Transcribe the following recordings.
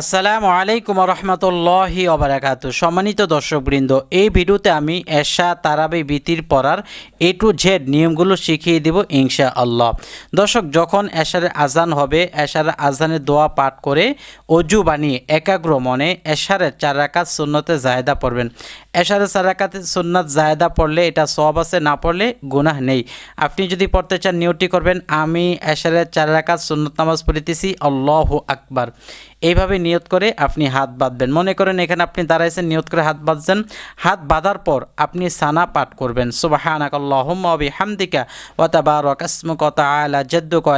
আসসালামু আলাইকুম রহমতুল্লাহি অবরাকাতু সম্মানিত দর্শকবৃন্দ, এই ভিডিওতে আমি এশা তারাবি বিতির পড়ার এ টু জেড নিয়মগুলো শিখিয়ে দেব ইনশা আল্লাহ দর্শক, যখন এশারের আজান হবে এশারের আজানের দোয়া পাঠ করে অজু বানিয়ে একাগ্র মনে এশারের চার রাকাত সুন্নতে জায়দা পড়বেন। এশারের চার রাকাতে সুন্নাত জায়দা পড়লে এটা সব আছে, না পড়লে গুনাহ নেই। আপনি যদি পড়তে চান, নিয়তি করবেন, আমি এশারের চার রাকাত সুন্নত নামাজ পড়িতেছি, আল্লাহ আকবার। এইভাবে নিয়ত করে আপনি হাত বাঁধবেন। মনে করেন এখানে আপনি দাঁড়াইছেন, নিয়ত করে হাত বাঁধছেন। হাত বাঁধার পর আপনি সানা পাঠ করবেন। সুবাহানাক আল্লাহুম্মা ওয়া বিহামদিকা ওয়া তাবারাক ইসমুকা ওয়া তাআলা জাদ্দুকা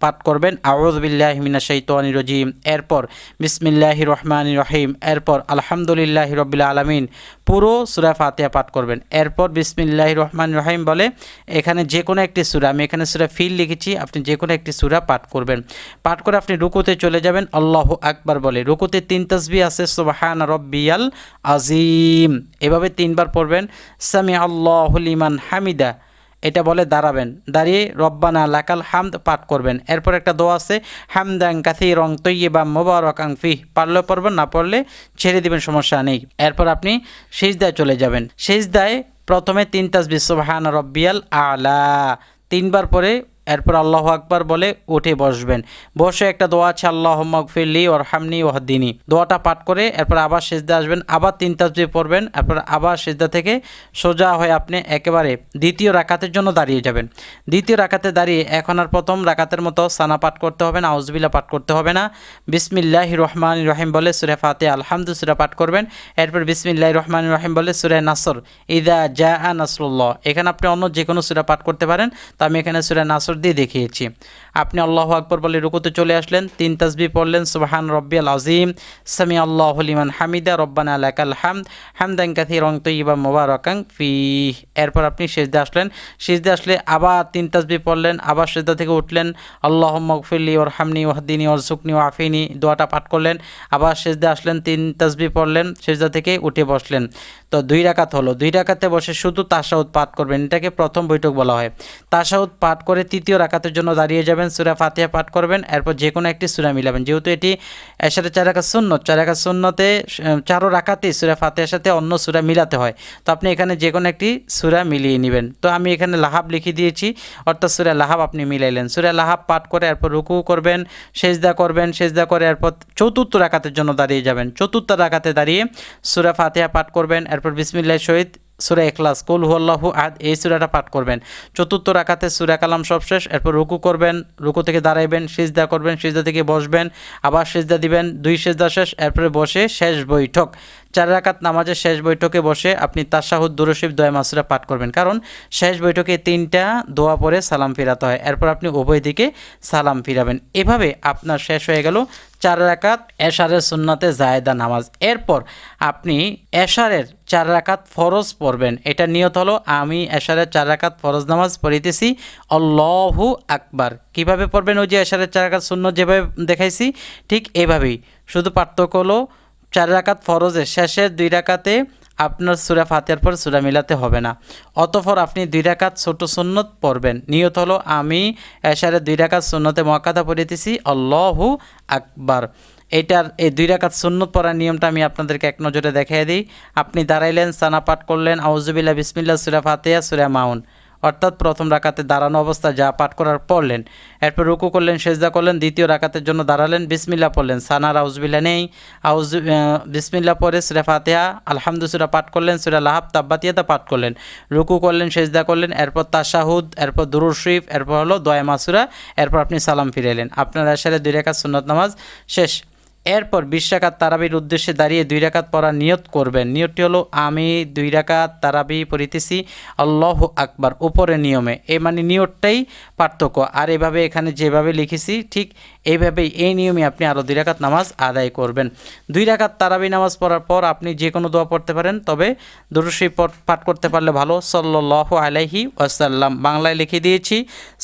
পাঠ করবেন, আউযু এরপর বিসমিল্লাহির রহমানির রহিম। এরপর, আলহামদুলিল্লাহি রাব্বিল আলামিন। পুরো সূরা ফাতিহা পাঠ করবেন। এরপর বিসমিল্লাহির রহমানির রহিম বলে এখানে যে কোনো একটি সূরা, আমি এখানে সূরা ফিল লিখেছি, আপনি যে কোনো একটি সূরা পাঠ করবেন। পাঠ করে আপনি রুকুতে চলে যাবেন, আল্লাহ আকবার বলে। রুকুতে তিন তসবি আছে, সুবাহান রব্বিয়াল আজিম এভাবে তিনবার পড়বেন সামি আল্লাহ লিমান হামিদা। এটা বলে দাঁড়াবেন, দাঁড়িয়ে রব্বানা লাকাল হামদ পাঠ করবেন। এরপর একটা দোয়া আছে হামদাং কাথি রং তৈয়ে বা মোবারকাং ফিহ। পারলে পড়বেন, না পড়লে ছেড়ে দিবেন, সমস্যা নেই। এরপর আপনি সেজদায় চলে যাবেন। সেজদায় প্রথমে তিন তাসবি সুবহান রব্বিয়াল আলা। তিনবার পরে এরপর আল্লাহ আকবার বলে, উঠে বসবেন। বসে একটা দোয়া আছে আল্লাহ মকফিল্লি ওর হামনি ওহদ্দিনী দোয়াটা পাঠ করে এরপর আবার সেজদা আসবেন, আবার তিন তাসবি পড়বেন, এরপর আবার সেজদা থেকে সোজা হয়ে আপনি একেবারে দ্বিতীয় রাকাতের জন্য দাঁড়িয়ে যাবেন। দ্বিতীয় রাকাতে দাঁড়িয়ে এখন আর প্রথম রাকাতের মতো সানা পাঠ করতে হবে না আউজবিল্লা পাঠ করতে হবে না। বিসমিল্লাহ রহমান রহিম বলে সুরে ফাতে আলহামদু সুরা পাঠ করবেন। এরপর বিসমিল্লাহ রহমান রহিম বলে সুরে নাসর, ইদা জা নাসরুল্লাহ। এখানে আপনি অন্য যে কোনো সুরা পাঠ করতে পারেন, তো আমি এখানে সুরে নাসর দিয়ে দেখিয়েছি। আপনি আল্লাহ আকবর বলে রুকুতে চলে আসলেন, তিন তাসবি পড়লেন, সুবাহান রব্বিয়াল আজিম সামি আল্লাহ লিমান হামিদা, রব্বানা আলাকাল হামদ, হামদান কাথি রং তৈবা মোবারকাং ফি এরপর আপনি সেজদে আসলেন, সেজদে আসলে আবার তিন তাসবি পড়লেন, আবার সেজদা থেকে উঠলেন আল্লাহ মকফিল্লি ওর হামনি ওয়াহদিনী ওর সুকনি ও আফিনি দোয়াটা পাঠ করলেন, আবার সেজদে আসলেন, তিন তাসবি পড়লেন, সেজদা থেকে উঠে বসলেন। তো দুই রাকাত হলো, দুই রাকাতে বসে শুধু তাসাউদ পাঠ করবেন, এটাকে প্রথম বৈঠক বলা হয়। তাসাউদ পাঠ করে তৃতীয় রাকাতের জন্য দাঁড়িয়ে যাবেন সুরা ফাতিহা পাঠ করবেন, এরপর যে কোনো একটি সুরা মিলাবেন। যেহেতু এটি এর সাথে চার রাকাত সুন্নত, চার রাকাত সুন্নতে চারো রাকাতেই সুরা ফাতিহার সাথে অন্য সুরা মিলাতে হয়। তো আপনি এখানে যে কোনো একটি সুরা মিলিয়ে নেবেন। তো আমি এখানে লাহাব লিখে দিয়েছি, অর্থাৎ সুরা লাহাব আপনি মিলাইলেন। সুরা লাহাব পাঠ করে এরপর রুকু করবেন, সেজদা করবেন, সেজদা করে এরপর চতুর্থ রাখাতের জন্য দাঁড়িয়ে যাবেন। চতুর্থ রাকাতে দাঁড়িয়ে সুরা ফাতিহা পাঠ করবেন, এরপর বিসমিল্লাহ শহীদ সুরা এখলাস কুল হুয়াল্লাহু আদ এই সুরাটা পাঠ করবেন। চতুর্থ রাখাতে সুরা কালাম সব শেষ, এরপর রুকু করবেন, রুকু থেকে দাঁড়াইবেন, সিজদা করবেন, সিজদা থেকে বসবেন, আবার সিজদা দিবেন, দুই সিজদা শেষ, এরপরে বসে শেষ বৈঠক। চার রাকাত নামাজের শেষ বৈঠকে বসে আপনি তাসাহুদ দুরশিব দয়া, মাসুরা পাঠ করবেন। কারণ শেষ বৈঠকে তিনটা দোয়া পরে সালাম ফিরাতে হয়। এরপর আপনি উভয় দিকে সালাম ফিরাবেন। এভাবে আপনার শেষ হয়ে গেল চার রাকাত এশারের সুন্নাতে জায়দা নামাজ। এরপর আপনি এশারের চার রাকাত ফরজ পড়বেন। এটা নিয়ত হলো, আমি এশারের চার রাকাত ফরজ নামাজ পড়িতেছি অল্লাহু আকবার। কীভাবে পড়বেন ওই যে এশারের চার রাকাত শূন্য যেভাবে দেখাইছি? ঠিক এভাবেই। শুধু পার্থক্য হলো চার রাকাত ফরজের শেষের দুই রাকাতে আপনার সুরা ফাতেহার পর সুরা মিলাতে হবে না। অতঃপর আপনি দুই রাকাত ছোট সুন্নত পড়বেন। নিয়ত হলো, আমি এশারে দুই রাকাত সুন্নতে মকাতা পড়িতেছি, আল্লাহু আকবার। এটার, এই দুই রাকাত সুন্নত পড়ার নিয়মটা আমি আপনাদেরকে এক নজরে দেখিয়ে দিই। আপনি দাঁড়াইলেন, সানা পাঠ করলেন আউজুবিল্লা বিসমিল্লা সুরা ফাতেহা, সুরা মাউন। অর্থাৎ প্রথম রাকাতে দাঁড়ানো অবস্থা যা পাঠ করার পড়লেন। এরপর রুকু করলেন, সেজদা করলেন, দ্বিতীয় রাকাতের জন্য দাঁড়ালেন বিসমিল্লা পড়লেন। সানার আউজবিল্লা নেই। আউজ বিসমিল্লা পরে সুরা ফাতেহা আলহামদু সুরা পাঠ করলেন, সুরা লাহাব তাব্বাতিয়াতা পাঠ করলেন। রুকু করলেন, সেজদা করলেন, এরপর তাশাহুদ, এরপর দুরুর শরীফ, এরপর হলো দয়া মাসুরা এরপর আপনি সালাম ফিরাইলেন। আপনার আসারে দুই রেখাত সুন্নত নামাজ শেষ। এরপর বিশ তারাবির উদ্দেশ্যে দাঁড়িয়ে দুই রাকাত পড়া নিয়ত করবেন। নিয়তটি হলো, আমি দুই রাকাত তারাবি পড়িতেছি, আল্লাহ আকবার উপরে নিয়মে। এ মানে নিয়তটাই পার্থক্য। আর এভাবে এখানে যেভাবে লিখেছি, ঠিক এইভাবেই এই নিয়মে আপনি আরও দুই রাকাত নামাজ আদায় করবেন। দুই রাকাত তারাবি নামাজ পড়ার পর আপনি যে কোনো দোয়া পড়তে পারেন, তবে দুরুশি পাঠ করতে পারলে ভালো। সল্লাহ আলাইহি ওয়াসাল্লাম। বাংলায় লিখে দিয়েছি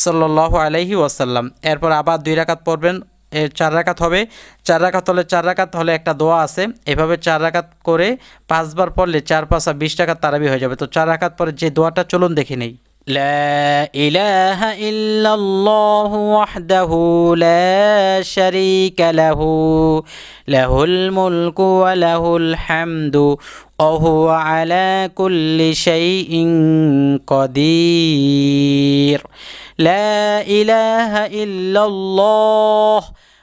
সল্লাহ আলাইহি ওয়াসাল্লাম। এরপর আবার দুই রাকাত পড়বেন এ, চার রাকাত হবে। চার রাকাত হলে চার রাকাত, হলে একটা দোয়া আছে। এভাবে চার রাকাত করে পাঁচবার পড়লে চার পাঁচ আর বিশ টাকা তারাবি হয়ে যাবে। তো চার রাকাত পরে যে দোয়াটা চলুন দেখে নেই। لا إله إلا الله وحده لا شريك له له الملك وله الحمد وهو على كل شيء قدير لا إله إلا الله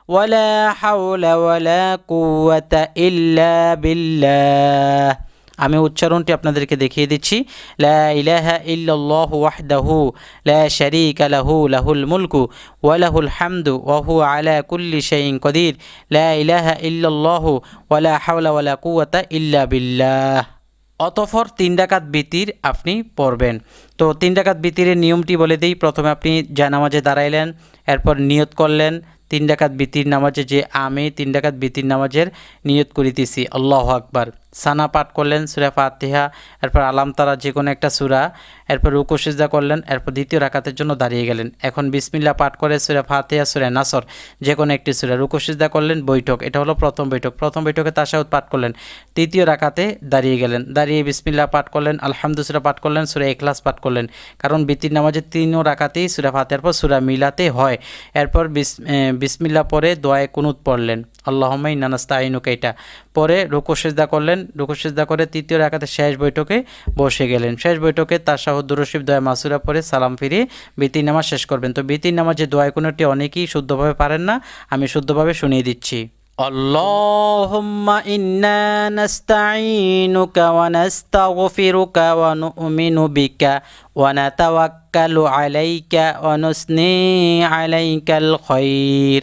ولا حول ولا قوة إلا بالله আমি উচ্চারণটি আপনাদেরকে দেখিয়ে দিচ্ছি লা ইলাহা ইল্লাল্লাহু ওয়াহদাহু লা শারীকা লাহু লাহুল মুলকু ওয়া লাহুল হামদু ওয়া হুয়া আলা কুল্লি শাইইন কদির লা ইলাহা ইল্লাল্লাহু ওয়া লা হাওলা ওয়া লা কুওয়াতা ইল্লা বিল্লাহ অতফর তিন ডাকাত বিতির আপনি পড়বেন। তো তিন ডাকাত বিতিরের নিয়মটি বলে দিই। প্রথমে আপনি জানামাজে দাঁড়াইলেন, এরপর নিয়ত করলেন, তিন ডাকাত বিতির নামাজে যে আমি তিন ডাকাত বিতির নামাজের নিয়ত করিতেছি। আল্লাহ আকবার। সানা পাঠ করলেন সুরা ফাতিহা, এরপর আলাম তারা যে কোনো একটা সুরা, এরপর রুকু করলেন, এরপর দ্বিতীয় রাকাতের জন্য দাঁড়িয়ে গেলেন। এখন বিসমিল্লা পাঠ করে সুরা ফাতিহা, সুরা নাসর যে কোনো একটি সুরা, রুকু করলেন, বৈঠক, এটা হলো প্রথম বৈঠক। প্রথম বৈঠকে তাসাউদ পাঠ করলেন, তৃতীয় রাকাতে দাঁড়িয়ে গেলেন। দাঁড়িয়ে বিসমিল্লা পাঠ করলেন আলহামদু সুরা পাঠ করলেন, সুরা এখলাস পাঠ করলেন, কারণ বিতির নামাজের তিনও রাকাতেই সুরা ফাতিহার পর সুরা মিলাতে হয়। এরপর বিস বিসমিল্লা পরে দোয়ায় কুনুত পড়লেন। আল্লাহমাই নানাস্তা আইনুকে এটা পরে রুকু সেজদা করলেন রুকু সেজদা করে তৃতীয় রাখাতে শেষ বৈঠকে বসে গেলেন শেষ বৈঠকে তার শাহুদ্দ রশিব দোয়া মাসুরা পরে সালাম ফিরিয়ে বিতির নামাজ শেষ করবেন তো বিতির নামাজে দোয়া কোনোটি অনেকেই শুদ্ধভাবে পারেন না আমি শুদ্ধভাবে শুনিয়ে দিচ্ছি اللهم إنا نستعينك ونستغفرك ونؤمن بك ونتوكل عليك ونثني عليك الخير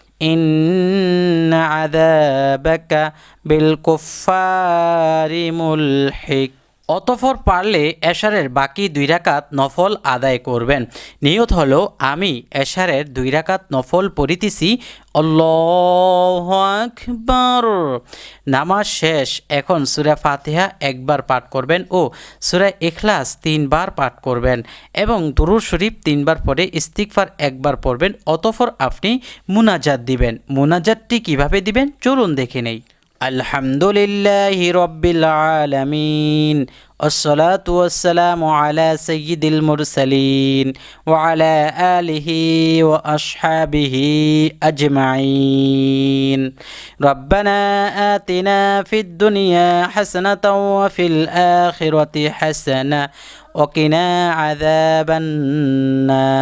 إن عذابك بالكفار ملحق অতফর পারলে এশারের বাকি দুই রাকাত নফল আদায় করবেন। নিয়ত হলো, আমি এশারের দুই রাকাত নফল পড়িতেছি আকবার। নামাজ শেষ, এখন সুরা ফাতিহা একবার পাঠ করবেন ও সুরা এখলাস তিনবার পাঠ করবেন এবং দুরুর শরীফ তিনবার পরে ইস্তিকফার একবার পড়বেন অতফর আপনি মুনাজাত দিবেন। মুনাজাতটি কীভাবে দিবেন? চলুন দেখে নেই। الحمد لله رب العالمين والصلاة والسلام على سيد المرسلين وعلى آله وأصحابه أجمعين. ربنا آتنا في الدنيا حسنة وفي الآخرة حسنة وقنا عذاب النار.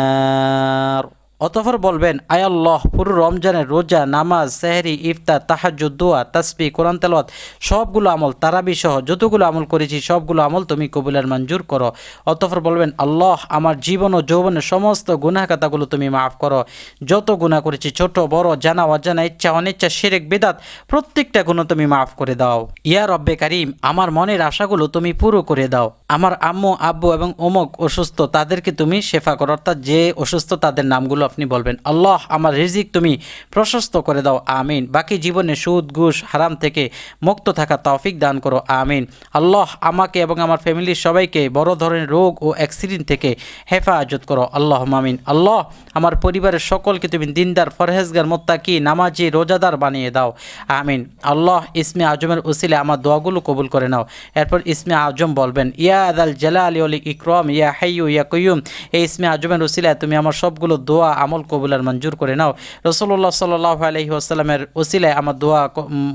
অতঃপর বলবেন, আয় আল্লাহ, পুরো রমজানের রোজা, নামাজ, সেহরি, ইফতার, তাহাজ্জুদ, দোয়া, তাসবি, কোরআন, তেলাওয়াত, সবগুলো আমল তারাবি সহ যতগুলো আমল করেছি, সবগুলো আমল তুমি কবুলের মঞ্জুর করো। অতঃপর বলবেন, আল্লাহ, আমার জীবন ও যৌবনের সমস্ত গুনাহকাতাগুলো তুমি মাফ করো। যত গুনাহ করেছি, ছোট, বড়, জানা, অজানা, ইচ্ছা, অনিচ্ছা, শিরেক, বেদাত, প্রত্যেকটা গুণ তুমি মাফ করে দাও। ইয়া রব্বে কারিম, আমার মনের আশাগুলো তুমি পুরো করে দাও। আমার আম্মু, আব্বু এবং অমুক অসুস্থ, তাদেরকে তুমি শেফা করো। অর্থাৎ যে অসুস্থ, তাদের নামগুলো আপনি বলবেন, আল্লাহ, আমার রিজিক তুমি প্রশস্ত করে দাও, আমিন। বাকি জীবনে সুদ, ঘুষ, হারাম থেকে মুক্ত থাকা তৌফিক দান করো, আমিন। আল্লাহ, আমাকে এবং আমার ফ্যামিলির সবাইকে বড় ধরনের রোগ ও অ্যাক্সিডেন্ট থেকে হেফাজত করো। আল্লাহ মামিন আল্লাহ, আমার পরিবারের সকলকে তুমি দিনদার, ফরহেজগার, মোত্তাকি, নামাজি, রোজাদার বানিয়ে দাও, আমিন। আল্লাহ, ইসমে আজমের উসিলে আমার দোয়াগুলো কবুল করে নাও। এরপর ইসমে আজম বলবেন, ইয়া আদাল জালা আলী অলি ইকরম, ইয়া হাইয়ু ইয়া কয়ুম এই ইসমে আজমের উসিলায় তুমি আমার সবগুলো দোয়া আমল কবুলার মঞ্জুর করে নাও। রসল্লাহ সাল্লাহ আলহি আসসালামের ওসিলায় আমার দোয়া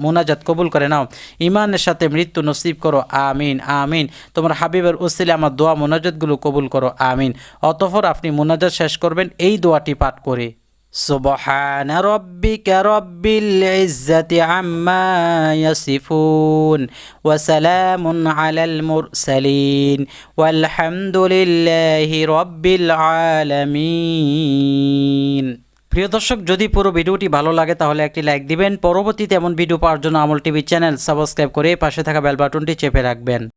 মোনাজাত কবুল করে নাও। ইমানের সাথে মৃত্যু নসিব করো। আমিন আমিন। তোমার হাবিবের ওসিলে আমার দোয়া মোনাজাতগুলো কবুল করো। আমিন। অতঃপর আপনি মোনাজাত শেষ করবেন। এই দোয়াটি পাঠ করে سبحان ربك رب العزة عما يصفون وسلام على المرسلين والحمد لله رب العالمين প্রিয় দর্শক যদি পুরো ভিডিওটি ভালো লাগে তাহলে একটি লাইক দিবেন পরবর্তীতে এমন ভিডিও পাওয়ার জন্য আমল টিভি চ্যানেল সাবস্ক্রাইব করে পাশে থাকা বেল বাটনটি চেপে রাখবেন